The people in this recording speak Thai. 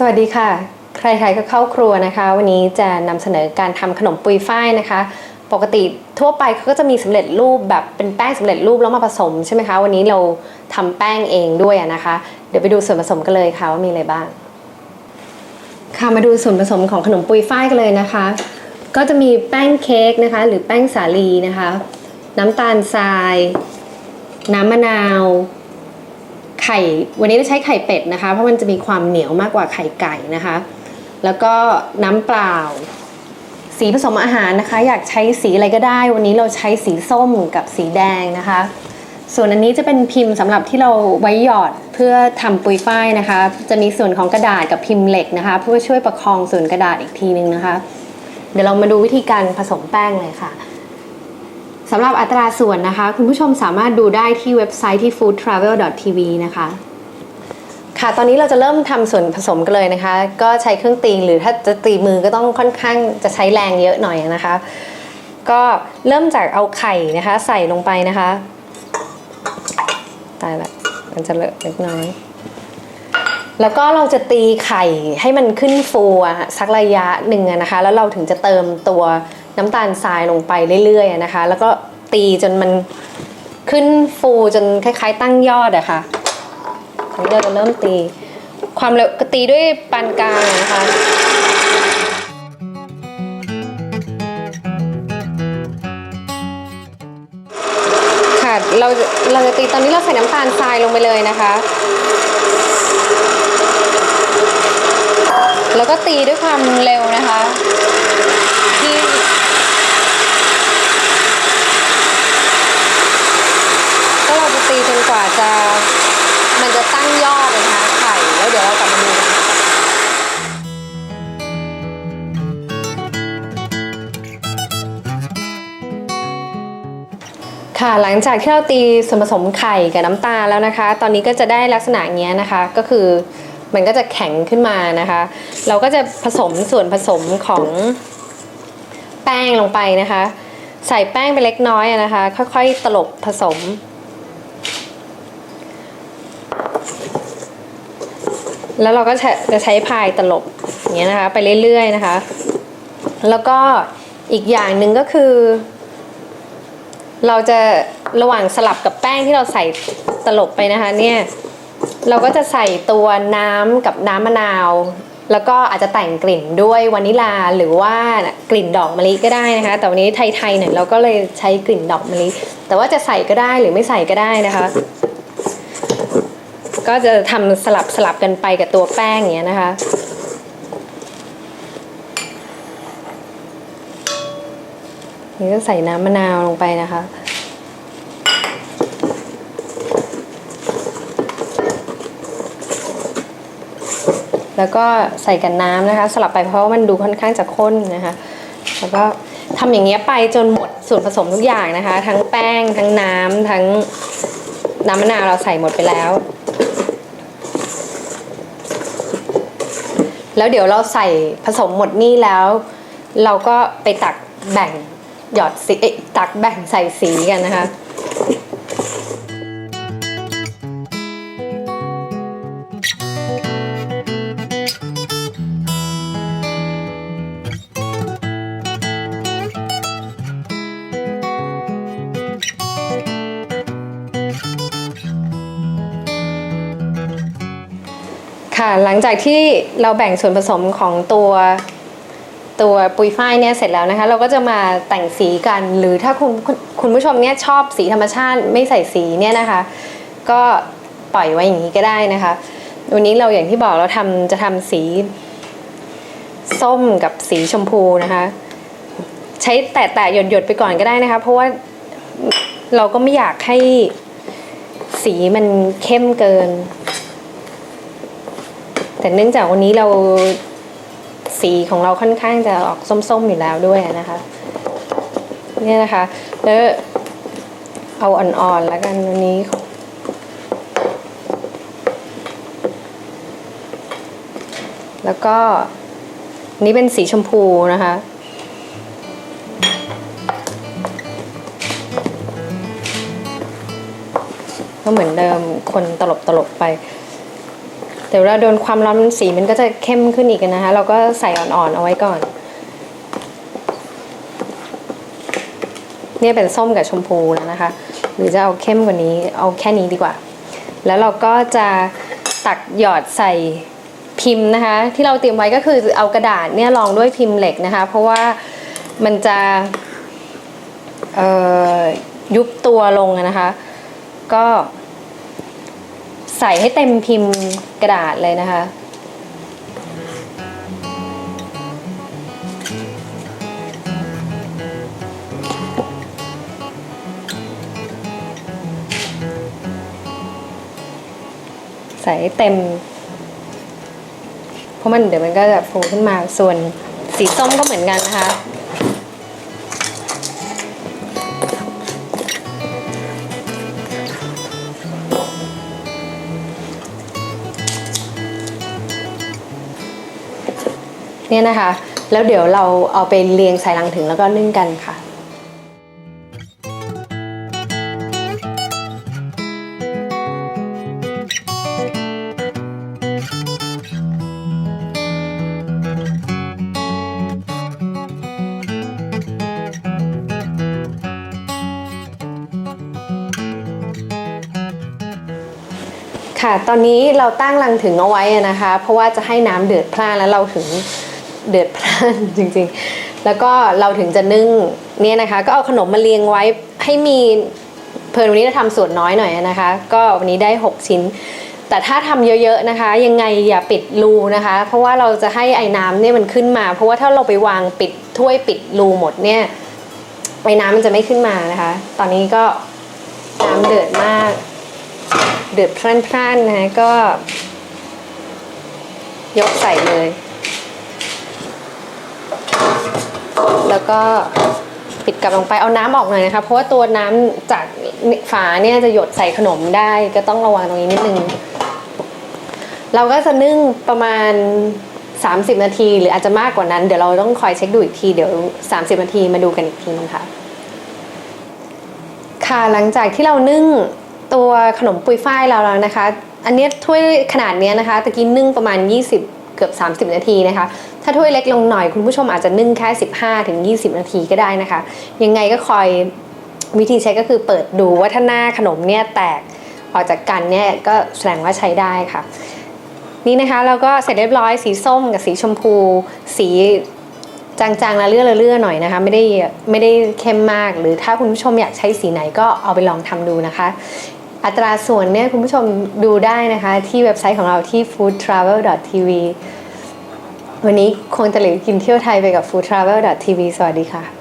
สวัสดีค่ะ ใครๆก็เข้าครัวนะคะ วันนี้จะนำเสนอการทำขนมปุยฝ้ายนะคะ ปกติทั่วไปเขาก็จะมีสำเร็จรูปแบบเป็นแป้งสำเร็จรูปแล้วมาผสมใช่ไหมคะ วันนี้เราทำแป้งเองด้วยนะคะ เดี๋ยวไปดูส่วนผสมกันเลยค่ะว่ามีอะไรบ้าง ค่ะมาดูส่วนผสมของขนมปุยฝ้ายกันเลยนะคะ ก็จะมีแป้งเค้กนะคะ หรือแป้งสาลีนะคะ น้ำตาลทราย น้ำมะนาว ไข่วันนี้เราใช้ไข่เป็ดนะคะ เพราะมันจะมีความเหนียวมากกว่าไข่ไก่นะคะ แล้วก็น้ำเปล่า สีผสมอาหารนะคะ อยากใช้สีอะไรก็ได้ วันนี้เราใช้สีส้มกับสีแดงนะคะ ส่วนอันนี้จะเป็นพิมพ์สำหรับที่เราไว้หยอดเพื่อทำปุยฝ้ายนะคะ จะมีส่วนของกระดาษกับพิมพ์เหล็กนะคะ เพื่อช่วยประคองส่วนกระดาษอีกทีนึงนะคะ เดี๋ยวเรามาดูวิธีการผสมแป้งเลยค่ะ สำหรับอัตราส่วนนะคะ คุณผู้ชมสามารถดูได้ที่เว็บไซต์ที่ foodtravel.tv นะคะค่ะ ตอนนี้เราจะเริ่มทำส่วนผสมกันเลยนะคะ ก็ใช้เครื่องตีหรือถ้าจะตีมือก็ต้องค่อนข้างจะใช้แรงเยอะหน่อยนะคะ ก็เริ่มจากเอาไข่นะคะ ใส่ลงไปนะคะ ตายละมันจะเลอะเล็กน้อย แล้วก็เราจะตีไข่ให้มันขึ้นฟูสักระยะหนึ่งนะคะ แล้วเราถึงจะเติมตัว น้ำตาลทรายลงไปเรื่อยๆนะคะ แล้วก็ตีจนมันขึ้นฟูจนคล้าย ๆ ตั้งยอดอะค่ะอันนี้เราจะเริ่มตี ความเร็วก็ตีด้วยปานกลางนะคะค่ะเราเราจะตีตอนนี้เราใส่น้ำตาลทรายลงไปเลยนะคะ แล้วก็ตีด้วยความเร็วนะคะ ค่ะหลังจากที่เราตีส่วนผสมไข่กับน้ำตาลแล้วนะคะ ตอนนี้ก็จะได้ลักษณะอย่างเงี้ยนะคะ ก็คือมันก็จะแข็งขึ้นมานะคะ เราก็จะผสมส่วนผสมของแป้งลงไปนะคะ ใส่แป้งไปเล็กน้อยอะนะคะ ค่อยๆตลบผสม แล้วเราก็จะจะใช้พายตลบอย่างเงี้ยนะคะ ไปเรื่อยๆนะคะ แล้วก็อีกอย่างหนึ่งก็คือ เราจะระหว่างสลับกับแป้งที่เราใส่ตลบไปนะคะเนี่ยเราก็จะใส่ตัวน้ำกับน้ำมะนาว แล้วก็อาจจะแต่งกลิ่นด้วยวานิลาหรือว่ากลิ่นดอกมะลิก็ได้นะคะ แต่วันนี้ไทยๆหน่อยเราก็เลยใช้กลิ่นดอกมะลิ แต่ว่าจะใส่ก็ได้หรือไม่ใส่ก็ได้นะคะ ก็จะทำสลับสลับกันไปกับตัวแป้งอย่างเงี้ยนะคะ นี่ก็ใส่น้ำมะนาวลงไปนะคะ แล้วก็ใส่กันน้ำนะคะ สลับไปเพราะว่ามันดูค่อนข้างจะข้นนะคะ แล้วก็ทำอย่างเงี้ยไปจนหมดส่วนผสมทุกอย่างนะคะ ทั้งแป้งทั้งน้ำทั้งน้ำมะนาวเราใส่หมดไปแล้ว แล้วเดี๋ยวเราใส่ผสมหมดนี่แล้ว เราก็ไปตักแบ่ง หยอดสีเอ๊ะตักแบ่งใส่สีกันนะคะค่ะหลังจากที่เราแบ่งส่วนผสมของตัว ตัวปุยฝ้ายเนี่ยเสร็จแล้วนะคะ เราก็จะมาแต่งสีกัน หรือถ้าคุณคุณผู้ชมเนี่ยชอบสีธรรมชาติไม่ใส่สีเนี่ยนะคะ ก็ปล่อยไว้อย่างนี้ก็ได้นะคะ วันนี้เราอย่างที่บอกเราทำจะทำสีส้มกับสีชมพูนะคะ ใช้แตะแตะหยดหยดๆไปก่อนก็ได้นะคะ เพราะว่าเราก็ไม่อยากให้สีมันเข้มเกิน แต่เนื่องจากวันนี้เรา สีของเราค่อนข้างจะออกส้มๆอยู่แล้วด้วยนะคะเนี่ยนะคะ แล้วเอาอ่อนๆแล้วกันวันนี้แล้วก็นี่เป็นสีชมพูนะคะ ก็เหมือนเดิมคนตลบตลบไป เดี๋ยวเราโดนความร้อนสีมันก็จะเข้มขึ้นอีกนะคะ เราก็ใส่อ่อนๆเอาไว้ก่อน เนี่ยเป็นส้มกับชมพูแล้วนะคะ หรือจะเอาเข้มกว่านี้เอาแค่นี้ดีกว่า แล้วเราก็จะตักหยอดใส่พิมพ์นะคะ ที่เราเตรียมไว้ก็คือเอากระดาษเนี่ยรองด้วยพิมพ์เหล็กนะคะ เพราะว่ามันจะยุบตัวลงนะคะ ก็ ใส่ให้เต็มพิมพ์กระดาษเลยนะคะ ใส่เต็ม เพราะมันเดี๋ยวมันก็จะฟูขึ้นมาส่วนสีส้มก็เหมือนกันนะคะ เนี่ยนะคะ แล้วเดี๋ยวเราเอาไปเรียงใส่ลังถึงแล้วก็นึ่งกันค่ะค่ะ ตอนนี้เราตั้งรังถึงเอาไว้นะคะ เพราะว่าจะให้น้ำเดือดพล่านแล้วเราถึง เดือดพล่านจริงๆ แล้วก็เราถึงจะนึ่งเนี่ยนะคะ ก็เอาขนมมาเรียงไว้ให้มีเพลินวันนี้จะทำส่วนน้อยหน่อยนะคะ ก็วันนี้ได้ 6 ชิ้น แต่ถ้าทำเยอะๆนะคะ ยังไงอย่าปิดรูนะคะ เพราะว่าเราจะให้ไอ้น้ำเนี่ยมันขึ้นมา เพราะว่าถ้าเราไปวางปิดถ้วยปิดรูหมดเนี่ยไอ้น้ำมันจะไม่ขึ้นมานะคะ ตอนนี้ก็น้ำเดือดมาก เดือดพร่านๆนะก็ ยกใส่เลย แล้วก็ปิดกลับลงไปเอาน้ำออกหน่อยนะคะเพราะว่าตัวน้ำจากฝาเนี่ยจะหยดใส่ขนมได้ก็ต้องระวังตรงนี้นิดนึง เราก็จะนึ่งประมาณ 30 นาที หรืออาจจะมากกว่านั้น เดี๋ยวเราต้องคอยเช็คดูอีกทีเดี๋ยว 30 นาทีมาดูกันอีกทีนึงค่ะ ค่ะหลังจากที่เรานึ่งตัวขนมปุยฝ้ายเราแล้วนะคะ อันนี้ถ้วยขนาดเนี้ยนะคะตะกี้นึ่งประมาณ 20 เกือบ 30 นาทีนะคะ ถ้าถ้วยเล็กลงหน่อยคุณผู้ชมอาจจะนึ่งแค่ 15ถึง20 นาทีก็ได้นะคะ ยังไงก็คอยวิธีใช้ก็คือเปิดดูว่าถ้าหน้าขนมเนี่ยแตกออกจากกันเนี่ยก็แสดงว่าใช้ได้ค่ะ นี่นะคะเราก็เสร็จเรียบร้อยสีส้มกับสีชมพู สีจางๆละเลื่อละเลื่อหน่อยนะคะไม่ได้ไม่ได้เข้มมาก หรือถ้าคุณผู้ชมอยากใช้สีไหนก็เอาไปลองทำดูนะคะ อัตราส่วนเนี่ยคุณผู้ชมดูได้นะคะที่เว็บไซต์ของเราที่ foodtravel.tv วันนี้คงจะเหลือกินเที่ยวไทยไปกับ foodtravel.tv สวัสดีค่ะ